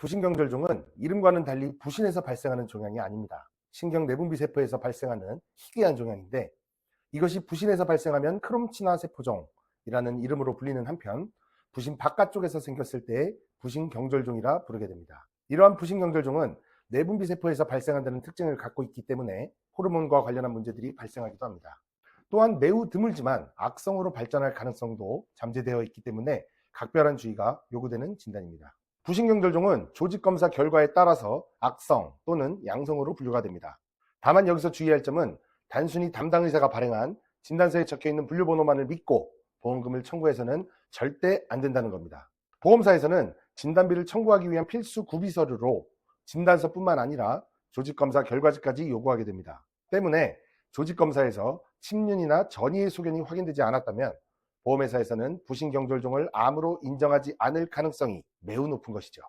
부신경절종은 이름과는 달리 부신에서 발생하는 종양이 아닙니다. 신경 내분비 세포에서 발생하는 희귀한 종양인데 이것이 부신에서 발생하면 크롬치나 세포종이라는 이름으로 불리는 한편 부신 바깥쪽에서 생겼을 때 부신경절종이라 부르게 됩니다. 이러한 부신경절종은 내분비 세포에서 발생한다는 특징을 갖고 있기 때문에 호르몬과 관련한 문제들이 발생하기도 합니다. 또한 매우 드물지만 악성으로 발전할 가능성도 잠재되어 있기 때문에 각별한 주의가 요구되는 진단입니다. 부신경절종은 조직검사 결과에 따라서 악성 또는 양성으로 분류가 됩니다. 다만 여기서 주의할 점은 단순히 담당 의사가 발행한 진단서에 적혀 있는 분류번호만을 믿고 보험금을 청구해서는 절대 안 된다는 겁니다. 보험사에서는 진단비를 청구하기 위한 필수 구비 서류로 진단서뿐만 아니라 조직검사 결과지까지 요구하게 됩니다. 때문에 조직검사에서 침륜이나 전이의 소견이 확인되지 않았다면 보험회사에서는 부신경절종을 암으로 인정하지 않을 가능성이 매우 높은 것이죠.